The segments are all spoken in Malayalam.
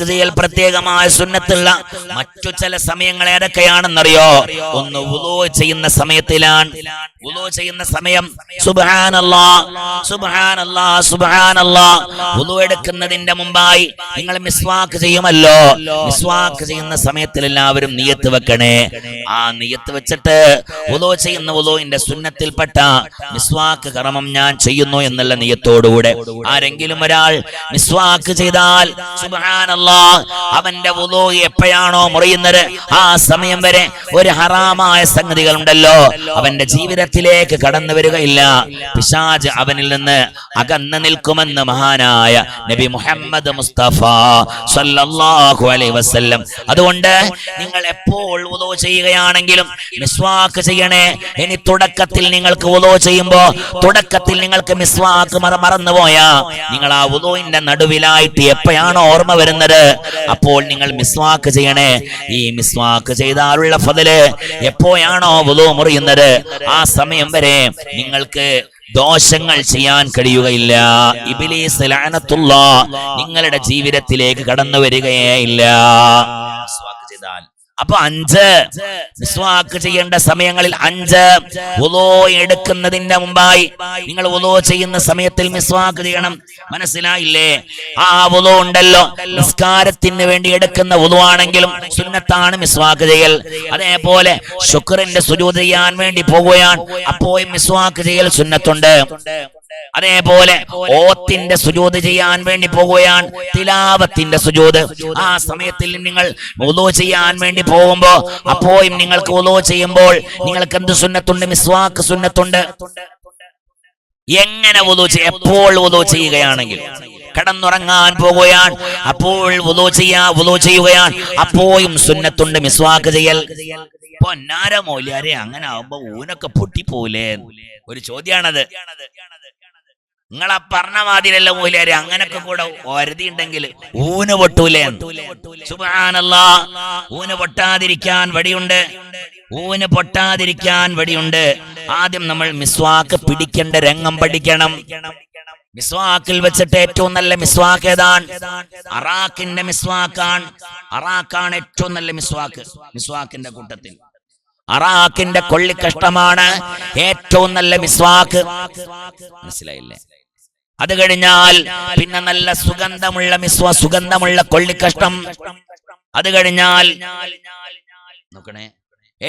ചെയ്യൽ പ്രത്യേകമായ സുന്നത്തുള്ള മറ്റു ചില സമയങ്ങൾ ഏതൊക്കെയാണെന്നറിയോ? ഒന്ന് ഉദോ ചെയ്യുന്ന സമയത്തിലാണ്. ഉദോ ചെയ്യുന്ന സമയം സുബാനല്ലാ സുബാനല്ലാ സുബാനല്ലാ ഉദോ എടുക്കുന്നതിന്റെ മുമ്പായി നിങ്ങൾ മിസ്വാക്ക് ചെയ്യുമല്ലോ. മിസ്വാക്ക് ചെയ്യുന്ന സമയത്തിൽ എല്ലാവരും നിയത്ത് വെക്കണേ. ആ നിയത്ത് വെച്ചിട്ട് ഉദോ ചെയ്യുന്ന ഉദോയിന്റെ സുന്നത്തിൽപ്പെട്ട മിസ്വാക്ക് കർമ്മം ഞാൻ ചെയ്യുന്നു എന്നുള്ള നിയത്തോടുകൂടെ ആരെങ്കിലും ഒരാൾ മിസ്വാക്ക് ചെയ്താൽ അവന്റെ എപ്പോഴാണോ മുറിയുന്നത്? ആ സമയം വരെ ഒരു ഹറാമായ സംഗതികൾ ഉണ്ടല്ലോ അവന്റെ ജീവിതത്തിലേക്ക് കടന്നു വരികയില്ല. പിശാജ് അവനിൽ നിന്ന് അകന്നു നിൽക്കുമെന്ന് മഹാനായ നബി മുഹമ്മദ് മുസ്തഫ സല്ലല്ലാഹു അലൈഹി വസല്ലം. അതുകൊണ്ട് നിങ്ങൾ എപ്പോൾ വുളൂ ചെയ്യുകയാണെങ്കിലും മിസ്വാക്ക് ചെയ്യണേ. ഇനി തുടക്കത്തിൽ നിങ്ങൾക്ക് വുളൂ ചെയ്യുമ്പോ തുടക്കത്തിൽ നിങ്ങൾക്ക് മിസ്വാക്ക് മറ മറന്നുപോയാ. നിങ്ങൾ ആ ഉദോയിന്റെ നടുവിലായിട്ട് എപ്പോഴാണോ വരുന്നത്. അപ്പോൾ നിങ്ങൾ മിസ്വാക്ക് ചെയ്യണേ. ഈ മിസ്വാക്ക് ചെയ്താലുള്ള ഫതിൽ എപ്പോഴാണോ വധു മുറിയുന്നത്? ആ സമയം വരെ നിങ്ങൾക്ക് ദോഷങ്ങൾ ചെയ്യാൻ കഴിയുകയില്ല. ഇബിലീസ് നിങ്ങളുടെ ജീവിതത്തിലേക്ക് കടന്നു വരികയേ ഇല്ല. ചെയ്താൽ അപ്പൊ അഞ്ച്. മിസ്വാക്ക് ചെയ്യേണ്ട സമയങ്ങളിൽ അഞ്ച്. ഉദോ എടുക്കുന്നതിന്റെ മുമ്പായി നിങ്ങൾ ഉദോ ചെയ്യുന്ന സമയത്തിൽ മിസ്വാക്ക് ചെയ്യണം. മനസ്സിലായില്ലേ? ആ ഉദോ ഉണ്ടല്ലോ. നിസ്കാരത്തിന് വേണ്ടി എടുക്കുന്ന ഉദുവാണെങ്കിലും സുന്നത്താണ് മിസ്വാക്ക് ചെയ്യൽ. അതേപോലെ ശുക്രന്റെ സുജൂത് ചെയ്യാൻ വേണ്ടി പോവുകയാണ്. അപ്പോഴും മിസ്വാക്ക് ചെയ്യൽ സുന്നത്തുണ്ട്. അതേപോലെ ഓത്തിന്റെ സുജോത് ചെയ്യാൻ വേണ്ടി പോകുകയാണ് തിലാവത്തിന്റെ സുജോത്. ആ സമയത്തിൽ നിങ്ങൾ ഉലോ ചെയ്യാൻ വേണ്ടി പോകുമ്പോ അപ്പോഴും നിങ്ങൾക്ക് ഉലോ ചെയ്യുമ്പോൾ നിങ്ങൾക്ക് എന്ത് സുന്നത്തുണ്ട്? മിസ്വാക്ക് സുന്നത്തുണ്ട്. എങ്ങനെ ചെയ്യ എപ്പോൾ ഉലോ ചെയ്യുകയാണെങ്കിൽ കടന്നുറങ്ങാൻ പോകുകയാണ്. അപ്പോൾ ഉലോ ചെയ്യാ ഉലോ ചെയ്യുകയാണ്. അപ്പോഴും സുന്നത്തുണ്ട് മിസ്വാക്ക് ചെയ്യൽ. പൊന്നാര മൗലിയാരെ അങ്ങനെ ആവുമ്പോ ഊനൊക്കെ പൊട്ടിപ്പോലേ ഒരു ചോദ്യാണത്. നിങ്ങളാ പറഞ്ഞ മാതിരല്ല മൂല്യാരെ അങ്ങനൊക്കെ കൂടെ ഒരതി ഉണ്ടെങ്കിൽ ഊന പൊട്ടൂലേ? സുബാനല്ല ഊന പൊട്ടാതിരിക്കാൻ വടിയുണ്ട്. ഊന് പൊട്ടാതിരിക്കാൻ വടിയുണ്ട്. ആദ്യം നമ്മൾ മിസ്വാക്ക് പിടിക്കേണ്ട രംഗം പഠിക്കണം. മിസ്വാക്കിൽ വെച്ചിട്ട് ഏറ്റവും നല്ല മിസ്വാക്ക് ഏതാണ്? അറാഖിന്റെ മിസ്വാക്കാണ്. അറാഖാണ് ഏറ്റവും നല്ല മിസ്വാക്ക്. മിസ്വാക്കിന്റെ കൂട്ടത്തിൽ. അറാഖിന്റെ കൊള്ളിക്കഷ്ടമാണ് ഏറ്റവും നല്ല മിസ്വാക്ക്. മനസ്സിലായില്ലേ? അത് കഴിഞ്ഞാൽ പിന്നെ നല്ല സുഗന്ധമുള്ള മിസ്വ സുഗന്ധമുള്ള കൊള്ളിക്കഷ്ടം. അത് കഴിഞ്ഞാൽ നോക്കണേ.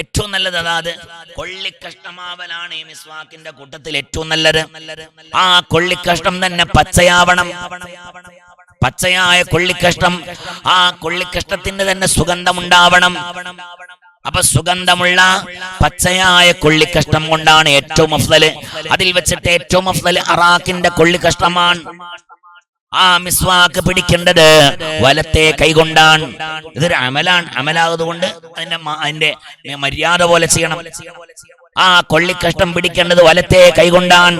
ഏറ്റവും നല്ലത് അതാത് കൊള്ളിക്കഷ്ടമാവലാണ് ഈ മിസ്വാക്കിന്റെ കൂട്ടത്തിൽ ഏറ്റവും നല്ലത്. ആ കൊള്ളിക്കഷ്ടം തന്നെ പച്ചയാവണം. പച്ചയായ കൊള്ളിക്കഷ്ടം ആ കൊള്ളിക്കഷ്ടത്തിന് തന്നെ സുഗന്ധമുണ്ടാവണം. അപ്പൊ സുഗന്ധമുള്ള പച്ചയായ കൊള്ളിക്കഷ്ടം കൊണ്ടാണ് ഏറ്റവും അഫ്സൽ. അതിൽ വെച്ചിട്ട് ഏറ്റവും അഫ്സൽ അറാഖിന്റെ കൊള്ളിക്കഷ്ടമാണ് ആ മിസ്വാക്ക് പിടിക്കേണ്ടത് വലത്തെ കൈകൊണ്ടാണ് ഇതൊരു അമലാണ്. അമലാകുന്നത് അതിന്റെ അതിന്റെ മര്യാദ പോലെ ചെയ്യണം. ആ കൊള്ളിക്കഷ്ടം പിടിക്കേണ്ടത് വലത്തെ കൈകൊണ്ടാണ്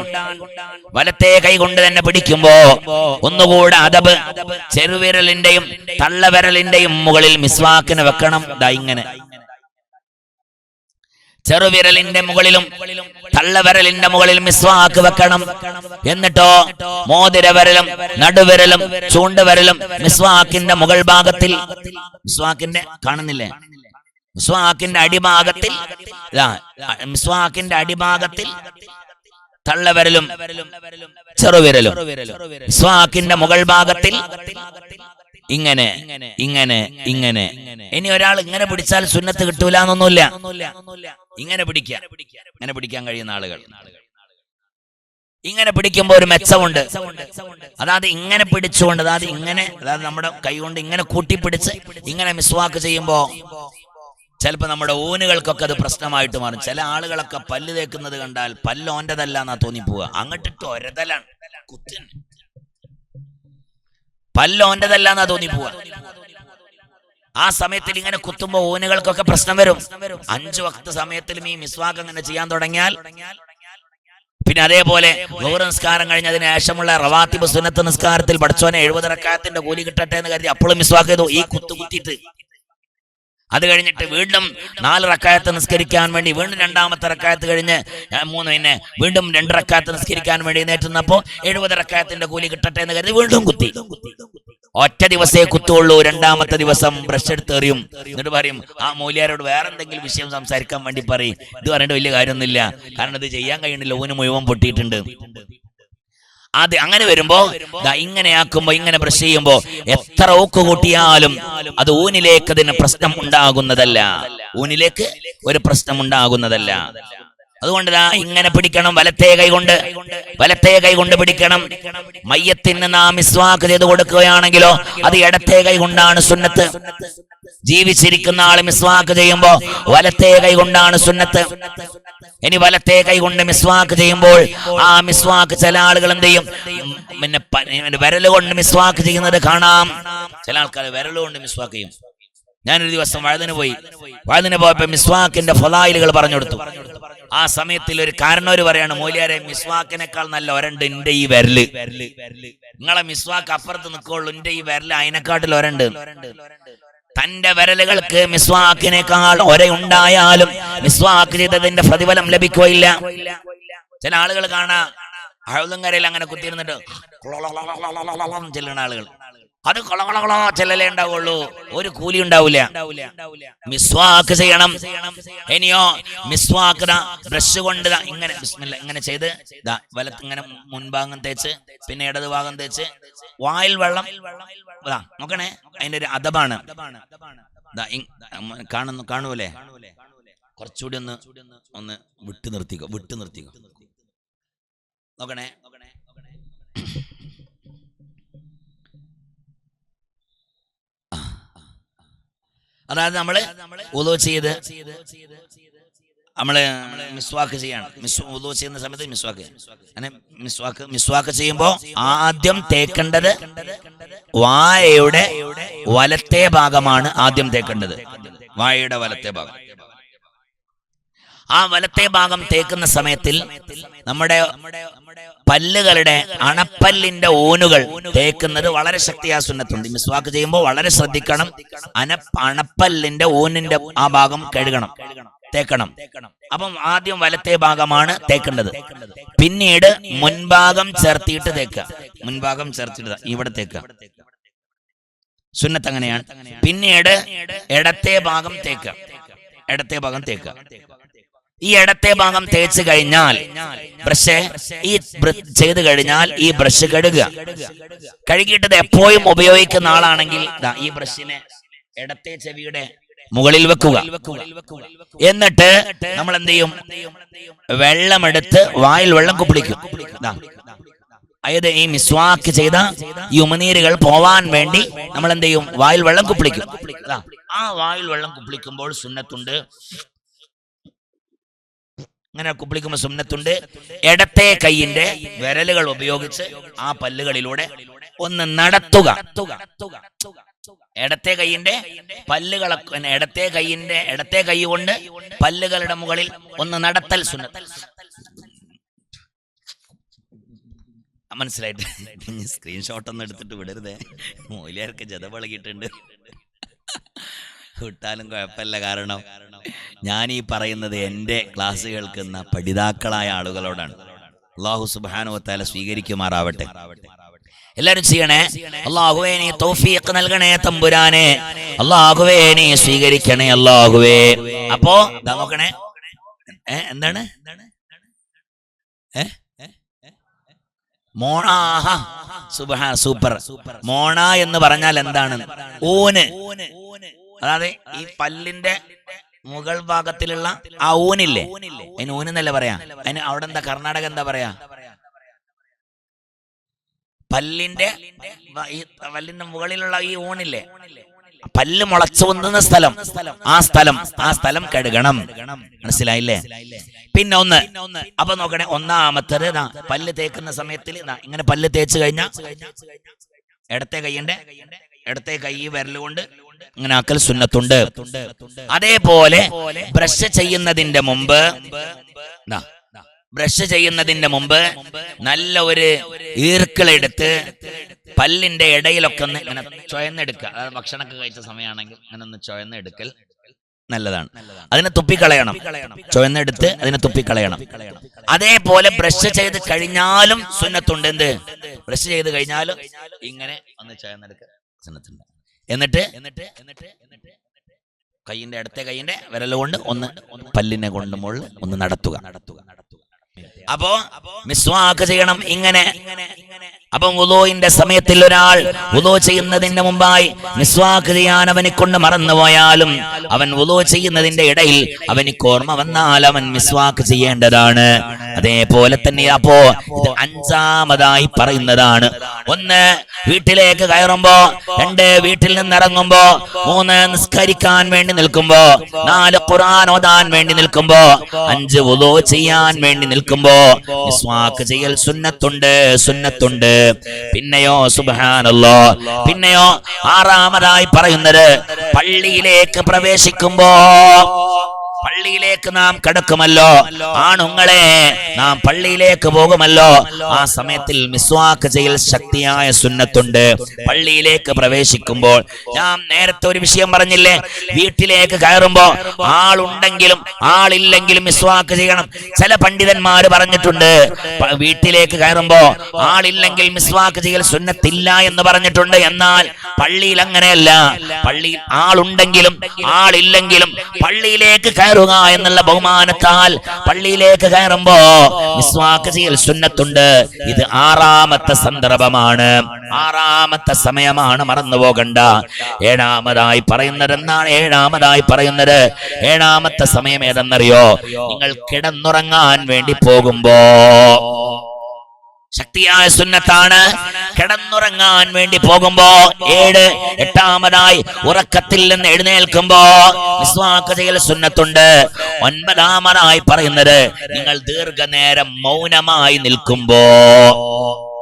വലത്തെ കൈകൊണ്ട് തന്നെ പിടിക്കുമ്പോ ഒന്നുകൂടെ അതബ് ചെറുവിരലിന്റെയും തള്ളവിരലിന്റെയും മുകളിൽ മിസ്വാക്കിന് വെക്കണം. ഇതാ ഇങ്ങനെ. ചെറുവിരലിന്റെ മുകളിലും തള്ളവിരലിന്റെ മുകളിലും മിസ്വാക്ക് വെക്കണം. എന്നിട്ടോ മോതിരവിരലും നടുവിരലും ചൂണ്ടുവിരലും മിസ്വാക്കിന്റെ മുകൾ ഭാഗത്തിൽ. മിസ്വാക്കിന്റെ കാണുന്നില്ലേ? മിസ്വാക്കിന്റെ അടിഭാഗത്തിൽ. മിസ്വാക്കിന്റെ അടിഭാഗത്തിൽ തള്ളവിരലും ചെറുവിരലും. മിസ്വാക്കിന്റെ മുകൾ ഭാഗത്തിൽ ഇങ്ങനെ ഇങ്ങനെ ഇങ്ങനെ ഇനി ഒരാൾ ഇങ്ങനെ പിടിച്ചാൽ സുന്നത്ത് കിട്ടൂല എന്നൊന്നുമില്ല. ഇങ്ങനെ പിടിക്കുക. ഇങ്ങനെ പിടിക്കാൻ കഴിയുന്ന ആളുകൾ. ഇങ്ങനെ പിടിക്കുമ്പോ ഒരു മെച്ചമുണ്ട്. അതായത് ഇങ്ങനെ പിടിച്ചുകൊണ്ട് അതായത് ഇങ്ങനെ അതായത് നമ്മുടെ കൈ കൊണ്ട് ഇങ്ങനെ കൂട്ടിപ്പിടിച്ച് ഇങ്ങനെ മിസ്വാക്ക് ചെയ്യുമ്പോ ചിലപ്പോ നമ്മുടെ ഊനുകൾക്കൊക്കെ അത് പ്രശ്നമായിട്ട് മാറും. ചില ആളുകളൊക്കെ പല്ല് തേക്കുന്നത് കണ്ടാൽ പല്ല് ഓന്റെതല്ല എന്നാ തോന്നിപ്പോവുക. അങ്ങോട്ടിട്ട് ഒരതലാണ്. കുത്തിന് പല്ല് ഓന്റെതല്ല എന്നാ പോവാ. ആ സമയത്തിൽ ഇങ്ങനെ കുത്തുമ്പോ ഓനുകൾക്കൊക്കെ പ്രശ്നം വരും. അഞ്ചു വക്ത സമയത്തിലും ഈ മിസ്വാക്ക് അങ്ങനെ ചെയ്യാൻ തുടങ്ങിയാൽ പിന്നെ അതേപോലെ ഗൗര നിസ്കാരം കഴിഞ്ഞ അതിന് ശേഷമുള്ള റവാത്തിബ് സുനത്ത് നിസ്കാരത്തിൽ പഠിച്ചോനെ എഴുപത് റക്കായത്തിന്റെ കൂലി കിട്ടട്ടെ എന്ന് കരുതി അപ്പോഴും മിസ്വാക്ക് ചെയ്തു ഈ കുത്തു കുത്തിയിട്ട് അത് കഴിഞ്ഞിട്ട് വീണ്ടും നാല് റക്കായത്ത് നിസ്കരിക്കാൻ വേണ്ടി വീണ്ടും രണ്ടാമത്തെ റക്കായത്ത് കഴിഞ്ഞ് മൂന്ന് പിന്നെ വീണ്ടും രണ്ട് റക്കായത്ത് നിസ്കരിക്കാൻ വേണ്ടി നേറ്റുന്നപ്പോ എഴുപത് റക്കായത്തിന്റെ കൂലി കിട്ടട്ടെ എന്ന് കരുതി വീണ്ടും കുത്തി. ഒറ്റ ദിവസേ കുത്തുള്ളൂ രണ്ടാമത്തെ ദിവസം ബ്രഷ് എടുത്ത് എറിയും എന്നിട്ട് പറയും ആ മൂല്യാരോട് വേറെ എന്തെങ്കിലും വിഷയം സംസാരിക്കാൻ വേണ്ടി പറയും. ഇത് പറഞ്ഞിട്ട് വലിയ കാര്യമൊന്നുമില്ല. കാരണം ഇത് ചെയ്യാൻ കഴിയുന്നില്ല ഊന് മുഴുവൻ പൊട്ടിയിട്ടുണ്ട്. അത് അങ്ങനെ വരുമ്പോ ഇങ്ങനെ ആക്കുമ്പോ ഇങ്ങനെ ബ്രഷ് ചെയ്യുമ്പോ എത്ര ഊക്ക് കൂട്ടിയാലും അത് ഊനിലേക്ക് അതിന് പ്രശ്നം ഉണ്ടാകുന്നതല്ല. ഊനിലേക്ക് ഒരു പ്രശ്നം ഉണ്ടാകുന്നതല്ല. അതുകൊണ്ട് ഇങ്ങനെ പിടിക്കണം വലത്തെ കൈ കൊണ്ട് വലത്തേ കൈ കൊണ്ട് പിടിക്കണം. മയ്യത്തിന് നാം മിസ്വാക്ക് ചെയ്ത് കൊടുക്കുകയാണെങ്കിലോ അത് ഇടത്തെ കൈ കൊണ്ടാണ് സുന്നത്ത്. ജീവിച്ചിരിക്കുന്ന ആൾ മിസ്വാക്ക് ചെയ്യുമ്പോ വലത്തെ കൈ കൊണ്ടാണ് സുന്നത്ത്. ഇനി വലത്തെ കൈ കൊണ്ട് മിസ്വാക്ക് ചെയ്യുമ്പോൾ ആ മിസ്വാക്ക് ചില ആളുകൾ എന്ത് ചെയ്യും? പിന്നെ വിരൽ കൊണ്ട് മിസ്വാക്ക് ചെയ്യുന്നത് കാണാം. ചില ആൾക്കാർ വിരൽ കൊണ്ട് മിസ്വാക്ക് ചെയ്യും. ഞാനൊരു ദിവസം വഴുതിന് പോയി. വഴുതിന് പോയപ്പോ മിസ്വാക്കിന്റെ ഫലായിലുകൾ പറഞ്ഞു കൊടുത്തു. ആ സമയത്തിൽ ഒരു കാരണവര് പറയാണ് മൂല്യാരെ മിസ്വാക്കിനേക്കാൾ നല്ല ഒരണ്ട് എന്റെ ഈ വിരൽ. നിങ്ങളെ മിസ്വാക്ക് അപ്പുറത്ത് നിൽക്കുള്ളൂ എന്റെ ഈ വിരൽ അതിനെക്കാട്ടിൽ ഒരണ്ട്. തന്റെ വിരലുകൾക്ക് മിസ്വാക്കിനേക്കാൾ ഒരയുണ്ടായാലും മിസ്വാക്ക് ചെയ്തതിന്റെ പ്രതിഫലം ലഭിക്കുകയില്ല. ചില ആളുകൾ കാണാ അഴുതും കരയിൽ അങ്ങനെ കുത്തിയിരുന്നിട്ട് ചെല്ലുന്ന ആളുകൾ. അത് കൊളകൊളകൊളോ ചെല്ലലേ ഉണ്ടാവുള്ളൂ. ഒരു കൂലി ഉണ്ടാവില്ല മിസ്വാക്ക് ചെയ്യണം. ഇനിയോ മിസ്വാക്ക് ബ്രഷ് കൊണ്ട് ഇങ്ങനെ ഇങ്ങനെ ചെയ്ത് വലത്ത് ഇങ്ങനെ മുൻഭാഗം തേച്ച് പിന്നെ ഇടത് ഭാഗം തേച്ച് വായിൽ വെള്ളം നോക്കണേ അതിന്റെ ഒരു അമ്മ കാണുന്നു കാണുവല്ലേ? കുറച്ചുകൂടി ഒന്ന് ഒന്ന് വിട്ടു നിർത്തിക്കോ വിട്ടു നിർത്തിക്കോ. നോക്കണേ ആ. അതായത് നമ്മൾ ഉദോ ചെയ്ത് നമ്മൾ മിസ്വാക്ക് ചെയ്യാണ്. ഉദോ ചെയ്യുന്ന സമയത്ത് മിസ്വാക്ക് അങ്ങനെ മിസ്വാക്ക് മിസ്വാക്ക് ചെയ്യുമ്പോ ആദ്യം തേക്കേണ്ടത് വായയുടെ വലത്തെ ഭാഗമാണ് ആദ്യം തേക്കേണ്ടത്. വായയുടെ വലത്തെ ഭാഗം. ആ വലത്തെ ഭാഗം തേക്കുന്ന സമയത്തിൽ നമ്മുടെ പല്ലുകളുടെ അണപ്പല്ലിന്റെ ഓനുകൾ തേക്കുന്നത് വളരെ ശക്തിയാ സുന്നത്തുണ്ട്. മിസ്വാക്ക് ചെയ്യുമ്പോൾ വളരെ ശ്രദ്ധിക്കണം. അന അണപ്പല്ലിന്റെ ഊനിന്റെ ആ ഭാഗം കഴുകണം. തേക്കണം. അപ്പം ആദ്യം വലത്തെ ഭാഗമാണ് തേക്കേണ്ടത്. പിന്നീട് മുൻഭാഗം ചേർത്തിയിട്ട് തേക്കുക. മുൻഭാഗം ചേർത്തിട്ട് ഇവിടെ തേക്കുക. സുന്നത്ത് അങ്ങനെയാണ്. പിന്നീട് ഇടത്തെ ഭാഗം തേക്കുക. ഇടത്തെ ഭാഗം തേക്കുക. ഈ ഇടത്തെ ഭാഗം തേച്ച് കഴിഞ്ഞാൽ ബ്രഷ് ഈ ചെയ്ത് കഴിഞ്ഞാൽ ഈ ബ്രഷ് കഴുകുക. കഴുകിയിട്ടത് എപ്പോഴും ഉപയോഗിക്കുന്ന ആളാണെങ്കിൽ ഈ ബ്രഷിനെ ഇടത്തെ ചെവിയുടെ മുകളിൽ വെക്കുക. എന്നിട്ട് നമ്മൾ എന്ത് ചെയ്യും? വെള്ളമെടുത്ത് വായിൽ വെള്ളം കുപ്പിളിക്കും. അതായത് ഈ മിസ്വാക്ക് ചെയ്ത ഈ ഉമനീരുകൾ പോവാൻ വേണ്ടി നമ്മൾ എന്ത് ചെയ്യും? വായിൽ വെള്ളം കുപ്പിളിക്കും. ആ വായിൽ വെള്ളം കുപ്പിളിക്കുമ്പോൾ സുന്നത്തുണ്ട്. അങ്ങനെ കുപ്പിളിക്കുമ്പോൾ സുന്നത്തുണ്ട്. ഇടത്തെ കൈയിന്റെ വിരലുകൾ ഉപയോഗിച്ച് ആ പല്ലുകളിലൂടെ ഒന്ന് നടത്തുക. ഇടത്തെ കൈയിന്റെ പല്ലുകളെ ഇടത്തെ കൈയിന്റെ ഇടത്തെ കൈ കൊണ്ട് പല്ലുകളുടെ മുകളിൽ ഒന്ന് നടത്തൽ സുന്നത്ത്. മനസ്സിലായിട്ട് സ്ക്രീൻഷോട്ട് ഒന്നും എടുത്തിട്ട് വിടരുതേ. മൂല്യർക്ക് ജത പളകിയിട്ടുണ്ട് വിട്ടാലും കുഴപ്പമില്ല. കാരണം ഞാൻ ഈ പറയുന്നത് എന്റെ ക്ലാസ് കേൾക്കുന്ന പഠിതാക്കളായ ആളുകളോടാണ്. അള്ളാഹു സുബാനുവത്താല സ്വീകരിക്കുമാറാവട്ടെ. എല്ലാരും ചെയ്യണേ? അള്ളാഹുവേ നീ തൗഫീഖ് നൽകണേ തമ്പുരാനെ. അള്ളാഹുവേ നീ സ്വീകരിക്കണേ അള്ളാഹുവേ. അപ്പോ നോക്കണേ. ഏ എന്താണ്? ഏ മോണ സൂപ്പർ. മോണ എന്ന് പറഞ്ഞാൽ എന്താണ്? ഊന്. അതായത് ഈ പല്ലിന്റെ മുകൾ ഭാഗത്തിലുള്ള ആ ഊനില്ലേ? അതിന് ഊനെന്നല്ല പറയാ? അതിന് അവിടെ എന്താ? കർണാടക എന്താ പറയാ? പല്ലിന്റെ പല്ലിന്റെ മുകളിലുള്ള ഈ ഊണില്ലേ? പല്ല് മുളച്ചു പൊന്തുന്ന സ്ഥലം. ആ സ്ഥലം ആ സ്ഥലം കഴുകണം. മനസ്സിലായില്ലേ? പിന്നെ ഒന്ന് അപ്പൊ നോക്കണേ ഒന്നാമത്തത് ഇതാ പല്ല് തേക്കുന്ന സമയത്തിൽ ഇങ്ങനെ പല്ല് തേച്ച് കഴിഞ്ഞാൽ ഇടത്തെ കൈയിന്റെ ഇടത്തെ കൈ വിരലുകൊണ്ട് ഇങ്ങനെ ആക്കൽ സുന്നത്തുണ്ട്. അതേപോലെ ബ്രഷ് ചെയ്യുന്നതിന്റെ മുമ്പ് ബ്രഷ് ചെയ്യുന്നതിന്റെ മുമ്പ് നല്ല ഒരു ഈർക്കിളെടുത്ത് പല്ലിന്റെ ഇടയിലൊക്കെ ഒന്ന് ഇങ്ങനെ ചുയന്നെടുക്കുക അതായത് ഭക്ഷണമൊക്കെ കഴിച്ച സമയമാണെങ്കിൽ അങ്ങനെ ഒന്ന് ചുയന്നെടുക്കൽ നല്ലതാണ്. അതിനെ തുപ്പിക്കളയണം. ചുവന്നെടുത്ത് അതിനെ തുപ്പിക്കളയണം. അതേപോലെ ബ്രഷ് ചെയ്ത് കഴിഞ്ഞാലും സുന്നത്തുണ്ട്. എന്ത്? ബ്രഷ് ചെയ്ത് കഴിഞ്ഞാലും ഇങ്ങനെ ഒന്ന് ചുവന്നെടുക്കുക. സുന്നത്തുണ്ട് എന്നിട്ട് എന്നിട്ട് എന്നിട്ട് എന്നിട്ട് കൈയിന്റെ അടുത്ത കൈയിന്റെ വിരൽ കൊണ്ട് ഒന്ന് പല്ലിനെ കൊണ്ട് മുകളിൽ ഒന്ന് നടത്തുക. നടത്തുക. നടത്തുക അപ്പോ മിസ്വാക്ക് ചെയ്യണം ഇങ്ങനെ ഇങ്ങനെ. ഇങ്ങനെ. അപ്പം ഉദോയിന്റെ സമയത്തിൽ ഒരാൾ ഉദോ ചെയ്യുന്നതിന്റെ മുമ്പായി മിസ്വാക്ക് ചെയ്യാൻ അവനെ കൊണ്ട് മറന്നുപോയാലും അവൻ ഉദോ ചെയ്യുന്നതിന്റെ ഇടയിൽ അവനിക്ക് ഓർമ്മ വന്നാൽ അവൻ മിസ്വാക്ക് ചെയ്യേണ്ടതാണ്. അതേപോലെ തന്നെ അപ്പോ ഇത് അഞ്ചാമതായി പറയുന്നതാണ്. ഒന്ന് വീട്ടിലേക്ക് കയറുമ്പോ രണ്ട് വീട്ടിൽ നിന്ന് ഇറങ്ങുമ്പോ മൂന്ന് നിസ്കരിക്കാൻ വേണ്ടി നിൽക്കുമ്പോ നാല് ഖുർആൻ ഓതാൻ വേണ്ടി നിൽക്കുമ്പോ അഞ്ച് ഉദോ ചെയ്യാൻ വേണ്ടി നിൽക്കുമ്പോ മിസ്വാക്ക് ചെയ്യൽ സുന്നത്തുണ്ട് സുന്നത്തുണ്ട്. പിന്നെയോ സുബാനല്ലോ പിന്നെയോ ആറാമതായി പറയുന്നത് പള്ളിയിലേക്ക് പ്രവേശിക്കുമ്പോ പള്ളിയിലേക്ക് നാം കടക്കുമല്ലോ. ആണുങ്ങളെ നാം പള്ളിയിലേക്ക് പോകുമല്ലോ. ആ സമയത്തിൽ മിസ്വാക്ക് ചെയ്യൽ ശക്തിയായ സുന്നത്തുണ്ട്. പള്ളിയിലേക്ക് പ്രവേശിക്കുമ്പോൾ ഞാൻ നേരത്തെ ഒരു വിഷയം പറഞ്ഞില്ലേ? വീട്ടിലേക്ക് കയറുമ്പോ ആളുണ്ടെങ്കിലും ആളില്ലെങ്കിലും മിസ്വാക്ക് ചെയ്യണം. ചില പണ്ഡിതന്മാർ പറഞ്ഞിട്ടുണ്ട്. വീട്ടിലേക്ക് കയറുമ്പോ ആളില്ലെങ്കിൽ മിസ്വാക്ക് ചെയ്യൽ സുന്നത്തില്ല എന്ന് പറഞ്ഞിട്ടുണ്ട്. എന്നാൽ പള്ളിയിൽ അങ്ങനെയല്ല. പള്ളിയിൽ ആളുണ്ടെങ്കിലും ആളില്ലെങ്കിലും പള്ളിയിലേക്ക് കയറുക എന്നുള്ള ബഹുമാനത്താൽ പള്ളിയിലേക്ക് കയറുമ്പോ മിസ്വാക്ക് ചെയ്യൽ സുന്നത്തുണ്ട്. ഇത് ആറാമത്തെ സന്ദർഭമാണ്. ആറാമത്തെ സമയമാണ് മറന്നു പോകണ്ട. ഏഴാമതായി പറയുന്നത് എന്താണ്? ഏഴാമതായി പറയുന്നത് ഏഴാമത്തെ സമയം ഏതെന്നറിയോ? നിങ്ങൾ കിടന്നുറങ്ങാൻ വേണ്ടി പോകുമ്പോ. ശക്തിയായ സുന്നത്താണ്. കിടന്നുറങ്ങാൻ വേണ്ടി പോകുമ്പോ ഏഴ് എട്ടാമതായി ഉറക്കത്തിൽ നിന്ന് എഴുന്നേൽക്കുമ്പോ ചെയ്യൽ സുന്നത്തുണ്ട്. ഒൻപതാമതായി പറയുന്നത് നിങ്ങൾ ദീർഘനേരം മൗനമായി നിൽക്കുമ്പോ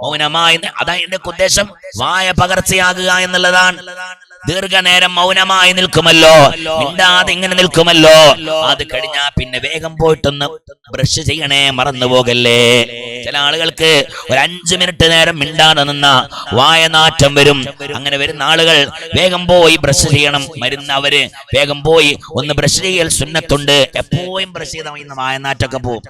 മൗനമായി അതാ എന്റെ ഉദ്ദേശം. വായ പകർച്ചയാകുക എന്നുള്ളതാണ്. ദീർഘനേരം മൗനമായി നിൽക്കുമല്ലോ. മിണ്ടാതെ ഇങ്ങനെ നിൽക്കുമല്ലോ. അത് കഴിഞ്ഞാ പിന്നെ വേഗം പോയിട്ടൊന്ന് ബ്രഷ് ചെയ്യണേ മറന്നു പോകല്ലേ? ചില ആളുകൾക്ക് ഒരു അഞ്ചു മിനിറ്റ് നേരം മിണ്ടാതെ നിന്ന വായനാറ്റം വരും. അങ്ങനെ വരുന്ന ആളുകൾ വേഗം പോയി ബ്രഷ് ചെയ്യണം. മരുന്ന് അവർ വേഗം പോയി ഒന്ന് ബ്രഷ് ചെയ്യൽ സുന്നത്തുണ്ട്. എപ്പോഴും ബ്രഷ് ചെയ്താൽ ഇന്ന് വായനാറ്റൊക്കെ പോകും